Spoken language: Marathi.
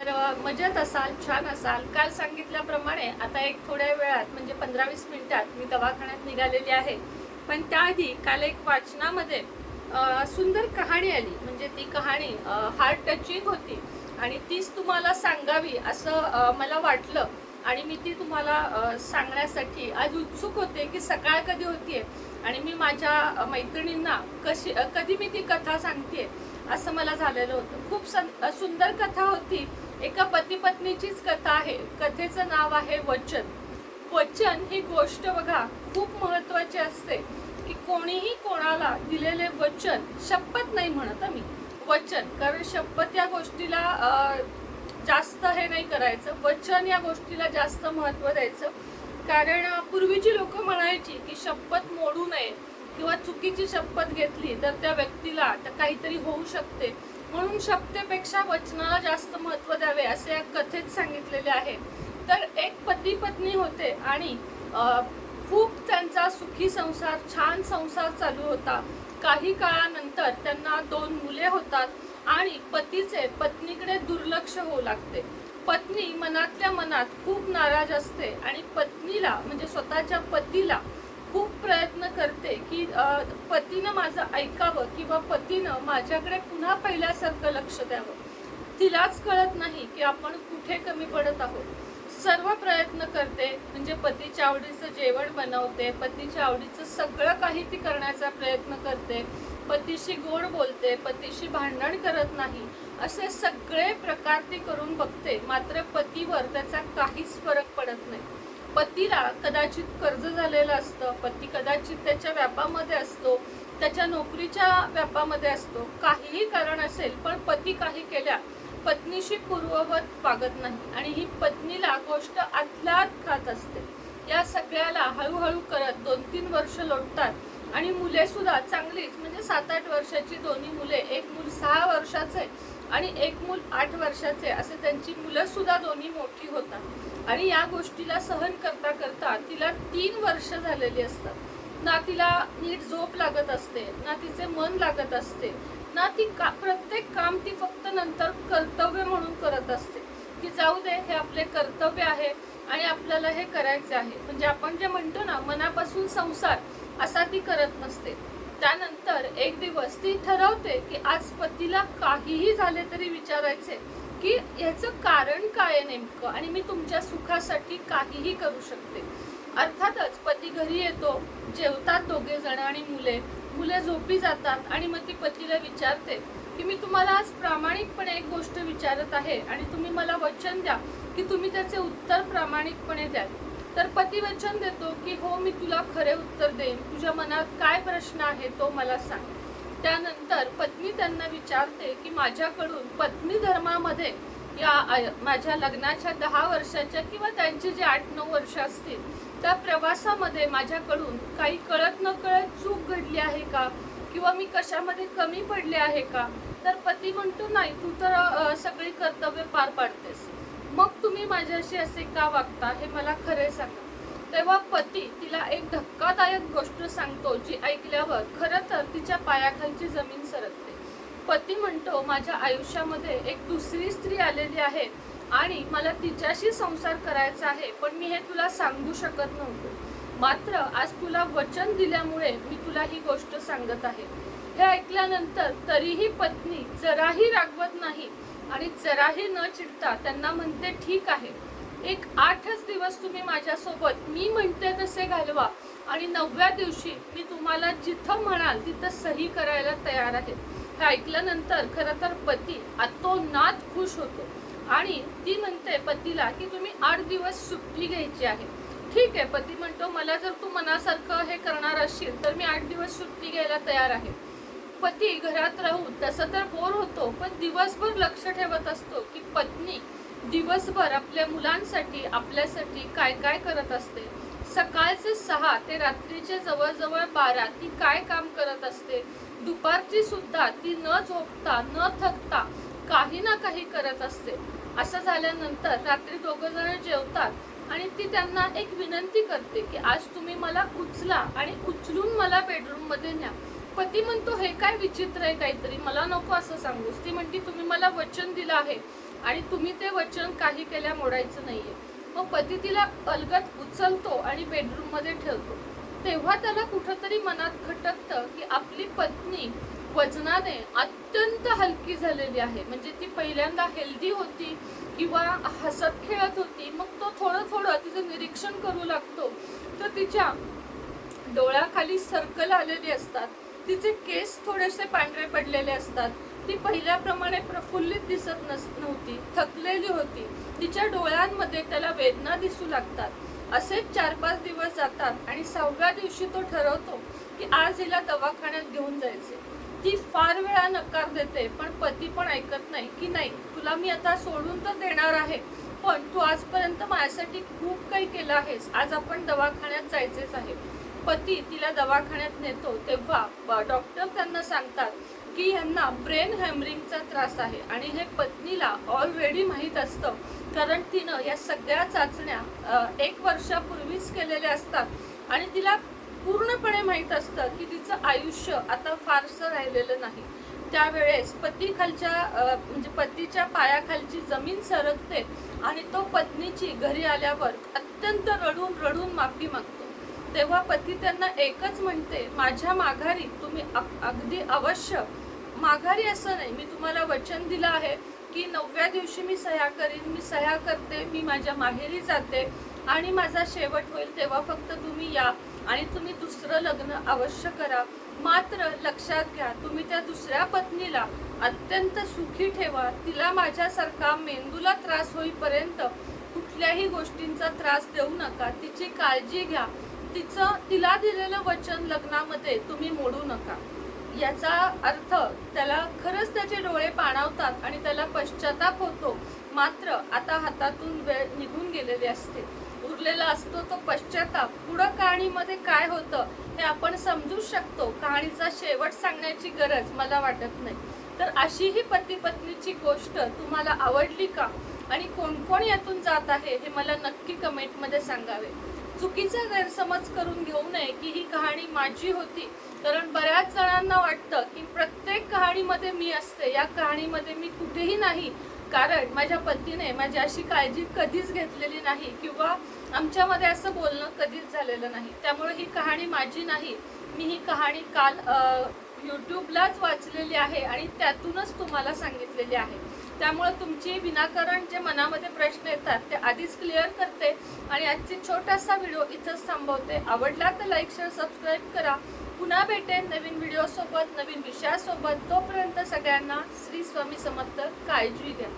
तर मजेत असाल छान असाल. काल सांगितल्याप्रमाणे आता एक थोड्या वेळात म्हणजे पंधरा वीस मिनिटात मी दवाखान्यात निघालेली आहे. पण त्याआधी काल एक वाचनामध्ये सुंदर कहाणी आली. म्हणजे ती कहाणी हार्ट टचिंग होती. आणि तीच तुम्हाला सांगावी असं मला वाटलं. आणि मी ती तुम्हाला सांगण्यासाठी आज उत्सुक होते की सकाळ कधी होतीये आणि मी माझ्या मैत्रिणींना कशी कधी मी ती कथा सांगते असं मला झालेलं होतं. खूप सं- सुंदर कथा होती. एका कथा आहे. कथेचं नाव आहे वचन. वचन ही गोष्ट बघा खूप महत्वाची असते. की कोणीही कोणाला दिलेले वचन शपथ नाही म्हणत आम्ही वचन कारण शपथ या गोष्टीला जास्त हे नाही करायचं. वचन या गोष्टीला जास्त महत्त्व द्यायचं. कारण पूर्वीची लोक म्हणायची की शपथ मोडू नये किंवा चुकीची शपथ घेतली तर त्या व्यक्तीला तर काहीतरी होऊ शकते. म्हणून शपथेपेक्षा वचनाला जास्त महत्त्व द्यावे असे या असलेले आहे तर एक पती पत्नी होते आणि खूप त्यांचा सुखी संसार छान संसार चालू होता. काही काळानंतर त्यांना दोन मुले होतात आणि पतीचे पत्नीकडे दुर्लक्ष होऊ लागते. पत्नी मनातल्या मनात खूप नाराज असते आणि पत्नीला म्हणजे स्वतःच्या पतीला खूप प्रयत्न करते की पतीनं माझं ऐकावं किंवा पतीनं माझ्याकडे पुन्हा पहिल्यासारखं लक्ष द्यावं. तिलाच कळत नाही की कुठे कमी पडत आहोत. सर्व प्रयत्न करते म्हणजे पतीच्या आवडीचं जेवण बनवते पतीच्या आवडीचं सगळं काही ती करण्याचा प्रयत्न करते. पतीशी गोड बोलते पतीशी भांडण करत नाही असे सगळे प्रकार ती करून बघते. मात्र पतीवर त्याचा काहीच फरक पडत नाही. पतीला कदाचित कर्ज झालेलं असतं पती कदाचित त्याच्या व्यापामध्ये असतो त्याच्या नोकरीच्या व्यापामध्ये असतो. काहीही कारण असेल पण पती काही केल्या पत्नीशी पूर्ववत वागत नाही आणि ही पत्नीला गोष्ट आतल्यात खात असते. या सगळ्याला हळूहळू करत दोन तीन वर्ष लोटतात आणि मुले सुद्धा चांगलीच म्हणजे सात आठ वर्षाची दोन्ही मुले एक मूल सहा वर्षाचे आणि एक मूल आठ वर्षाचे असे त्यांची मुलं सुद्धा दोन्ही मोठी होतात. आणि या गोष्टीला सहन करता करता तिला तीन वर्ष झालेली असतात. ना तिला नीट झोप लागत असते ना तिचे मन लागत असते ना ती का प्रत्येक काम ती फक्त नंतर कर्तव्य म्हणून करत असते. की जाऊ दे हे आपले कर्तव्य आहे आणि आपल्याला हे करायचे आहे. म्हणजे आपण जे म्हणतो ना मनापासून संसार असा ती करत नसते. त्यानंतर एक दिवस ती ठरवते की आज पतीला काहीही झाले तरी विचारायचे की ह्याचं कारण काय आहे नेमकं? आणि मी तुमच्या सुखासाठी काहीही करू शकते. अर्थातच पती घरी येतो जेवतात दोघे जण आणि मुले. मुले झोपी जातात आणि मग ती पतीला विचारते की मी तुम्हाला आज प्रामाणिकपणे एक गोष्ट विचारत आहे आणि तुम्ही मला वचन द्या की तुम्ही त्याचे उत्तर प्रामाणिकपणे द्याल. तर पती वचन देतो की हो मी तुला खरे उत्तर देईन. तुझ्या मनात काय प्रश्न आहे तो मला सांग. त्यानंतर पत्नी त्यांना विचारते की माझ्याकडून पत्नी धर्मामध्ये या आय- माझ्या लग्नाच्या दहा वर्षाच्या किंवा त्यांचे जे आठ नऊ वर्ष असतील त्या प्रवासामध्ये माझ्याकडून काही कळत न कळत चूक घडली आहे का? किंवा मी कशामध्ये कमी पडले आहे का? तर पती म्हणतो नाही तू तर सगळी कर्तव्य पार पाडतेस. मग तुम्ही माझ्याशी असे का वागता? हे मला खरे सांगा. तेव्हा पती तिला एक धक्कादायक गोष्ट सांगतो जी ऐकल्यावर खरं तर तिच्या पायाखालची जमीन सरकते. पती म्हणतो माझ्या आयुष्यामध्ये एक दुसरी स्त्री आलेली आहे. आणि मला तिच्याशी संसार करायचा आहे पण मी हे तुला सांगू शकत नव्हतो. मात्र आज तुला वचन दिल्यामुळे मी तुला ही गोष्ट सांगत आहे. हे ऐकल्यानंतर तरीही पत्नी जराही रागवत नाही आणि जराही न चिडता त्यांना म्हणते ठीक आहे. एक आठच दिवस तुम्ही माझ्यासोबत मी म्हणते तसे घालवा आणि नवव्या दिवशी मी तुम्हाला जिथं म्हणाल तिथं सही करायला तयार आहे. हे ऐकल्यानंतर खरं तर पती आतोनात खुश होतो. आणि ती म्हणते पतीला की तुम्ही आठ दिवस सुट्टी घ्यायची आहे. ठीक आहे पती म्हणतो मला जर तू मनासारखं हे करणार असशील तर मी आठ दिवस सुट्टी घ्यायला तयार आहे. पती घरात राहून तसं तर बोर होतो पण दिवसभर लक्ष ठेवत असतो की पत्नी दिवसभर आपल्या मुलांसाठी आपल्यासाठी काय काय करत असते. सकाळचे सहा ते रात्रीचे जवळजवळ बारा ती काय काम करत असते? दुपारची सुद्धा ती न झोपता न थकता काही ना काही करत असते. असं झाल्यानंतर रात्री दोघ जण जेवतात आणि ती त्यांना एक विनंती करते की आज तुम्ही मला उचला आणि उचलून मला बेडरूममध्ये न्या. पती म्हणतो हे काय विचित्र आहे काहीतरी मला नको असं सांगूस. ती म्हणते तुम्ही मला वचन दिलं आहे आणि तुम्ही ते वचन काही केल्या मोडायचं नाहीये. मग पती तिला अलगत उचलतो आणि बेडरूममध्ये ठेवतो. तेव्हा त्याला कुठंतरी मनात खटकतं की आपली पत्नी वजनाने अत्यंत हलकी झालेली आहे. म्हणजे ती पहिल्यांदा हेल्दी होती किंवा हसत खेळत होती मग तो थोडं थोडं तिचं निरीक्षण करू लागतो. तर तिच्या डोळ्याखाली सर्कल आलेली असतात. तिचे केस थोडेसे पांढरे पडलेले असतात. ती पहिल्याप्रमाणे प्रफुल्लित दिसत नस नव्हती थकलेली होती. तिच्या डोळ्यांमध्ये त्याला वेदना दिसू लागतात. असेच चार पाच दिवस जातात आणि सहाव्या दिवशी तो ठरवतो की आज हिला दवाखान्यात घेऊन जायचे ती फार वेळा नकार देते पण पती पण ऐकत नाही की नाही तुला मी आता सोडून तर देणार आहे पण तू आजपर्यंत माझ्यासाठी खूप काही केलं आहेस. आज आपण दवाखान्यात जायचेच आहे. पती तिला दवाखान्यात नेतो तेव्हा डॉक्टर त्यांना सांगतात की यांना ब्रेन हॅमरिंगचा त्रास आहे आणि हे पत्नीला ऑलरेडी माहीत असतं. कारण तिनं या सगळ्या चाचण्या एक वर्षापूर्वीच केलेल्या असतात आणि तिला पूर्णपणे माहीत असतं की तिचं आयुष्य आता फारसं राहिलेलं नाही. त्यावेळेस पती खालच्या म्हणजे पतीच्या पायाखालची जमीन सरकते आणि तो पत्नीची घरी आल्यावर अत्यंत रडून रडून माफी मागतो. तेव्हा पती त्यांना एकच म्हणते माझ्या माघारी तुम्ही अगदी अवश्य माघारी असं नाही. मी तुम्हाला वचन दिलं आहे की नवव्या दिवशी मी सह्या करीन मी सह्या करते मी माझ्या माहेरी जाते आणि माझा शेवट होईल तेव्हा फक्त तुम्ही या आणि तुम्ही दुसरं लग्न अवश्य करा. मात्र लक्षात घ्या तुम्ही त्या दुसऱ्या पत्नीला अत्यंत सुखी ठेवा. तिला माझ्यासारखा मेंदूला त्रास होईपर्यंत कुठल्याही गोष्टींचा त्रास देऊ नका. तिची काळजी घ्या. तिचं तिला दिलेलं वचन लग्नामध्ये तुम्ही मोडू नका. याचा अर्थ त्याला खरंच त्याचे डोळे पाणावतात आणि त्याला पश्चाताप होतो. मात्र आता हातातून वेळ निघून गेलेली असते. उरलेला असतो तो पश्चाताप. पुढं कहाणीमध्ये काय होतं हे आपण समजू शकतो. कहाणीचा शेवट सांगण्याची गरज मला वाटत नाही. तर अशी ही पती पत्नीची गोष्ट तुम्हाला आवडली का? आणि कोण कोण यातून जात आहे हे मला नक्की कमेंटमध्ये सांगावे. चुकीचा गैरसमज करून घेऊ नये की ही कहाणी माझी होती. कारण बऱ्याच जणांना वाटतं की प्रत्येक कहाणीमध्ये मी असते. या कहाणीमध्ये मी कुठेही नाही. कारण माझ्या पतीने माझी अशी काळजी कधीच घेतलेली नाही किंवा आमच्यामध्ये असं बोलणं कधीच झालेलं नाही. त्यामुळे ही कहाणी माझी नाही. मी ही कहाणी काल यूट्यूबलाच वाचलेली आहे आणि त्यातूनच तुम्हाला सांगितलेली आहे. त्यामुळे तुमची विनाकारण जे मनामध्ये प्रश्न येतात ते आधीच क्लिअर करते आणि आजची छोटासा व्हिडिओ इथंच थांबवते. आवडला तर लाईक शेअर सबस्क्राईब करा. पुन्हा भेटेन नवीन व्हिडिओसोबत नवीन विषयासोबत. तोपर्यंत सगळ्यांना श्री स्वामी समर्थ काळजी घ्या.